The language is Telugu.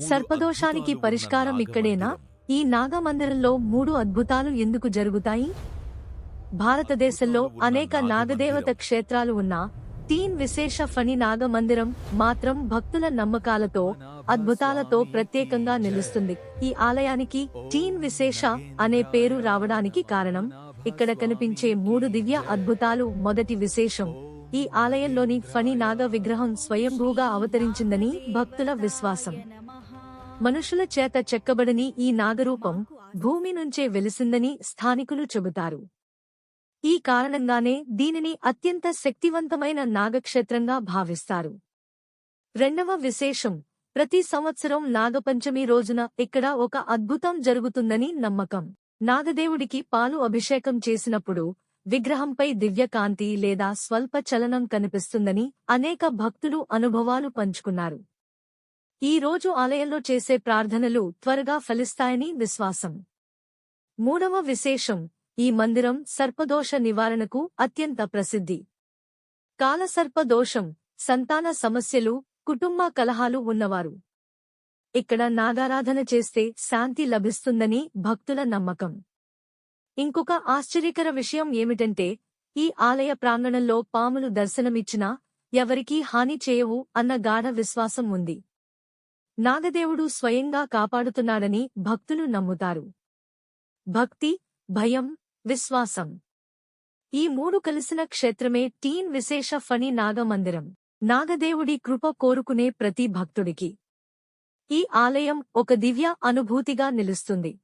సర్పదోషానికి పరిష్కారం ఇక్కడేనా? ఈ నాగమందిరంలో మూడు అద్భుతాలు ఎందుకు జరుగుతాయి? భారతదేశంలో అనేక నాగదేవత క్షేత్రాలు ఉన్నా తీన్ విశేష ఫణి నాగమందిరం మాత్రం భక్తుల నమ్మకాలతో అద్భుతాలతో ప్రత్యేకంగా నిలుస్తుంది. ఈ ఆలయానికి టీన్ విశేష అనే పేరు రావడానికి కారణం ఇక్కడ కనిపించే మూడు దివ్య అద్భుతాలు మొదటి విశేషం. ఈ ఆలయంలోని ఫణి నాగ విగ్రహం స్వయంభూగా అవతరించిందని భక్తుల విశ్వాసం. మనుషుల చేత చెక్కబడని ఈ నాగరూపం భూమి నుంచే వెలిసిందని స్థానికులు చెబుతారు. ఈ కారణంగానే దీనిని అత్యంత శక్తివంతమైన నాగక్షేత్రంగా భావిస్తారు. రెండవ విశేషం ప్రతి సంవత్సరం నాగపంచమి రోజున ఇక్కడ ఒక అద్భుతం జరుగుతుందని నమ్మకం. నాగదేవుడికి పాలు అభిషేకం చేసినప్పుడు విగ్రహంపై దివ్యకాంతి లేదా స్వల్ప చలనం కనిపిస్తుందని అనేక భక్తులు అనుభవాలు పంచుకున్నారు. ఈ రోజు ఆలయంలో చేసే ప్రార్థనలు త్వరగా ఫలిస్తాయని విశ్వాసం. మూడవ విశేషం ఈ మందిరం సర్పదోష నివారణకు అత్యంత ప్రసిద్ధి. కాలసర్పదోషం సంతాన సమస్యలు కుటుంబ కలహాలు ఉన్నవారు. ఇక్కడ నాగారాధన చేస్తే శాంతి లభిస్తుందని భక్తుల నమ్మకం. ఇంకొక ఆశ్చర్యకర విషయం ఏమిటంటే ఈ ఆలయ ప్రాంగణంలో పాములు దర్శనమిచ్చినా ఎవరికీ హాని చేయవు అన్న గాఢ విశ్వాసం ఉంది. నాగదేవుడు స్వయంగా కాపాడుతున్నాడని భక్తులు నమ్ముతారు. భక్తి భయం విశ్వాసం. ఈ మూడు కలిసిన క్షేత్రమే టీన్ విశేష ఫణి నాగమందిరం. నాగదేవుడి కృప కోరుకునే ప్రతి భక్తుడికి. ఈ ఆలయం ఒక దివ్య అనుభూతిగా నిలుస్తుంది.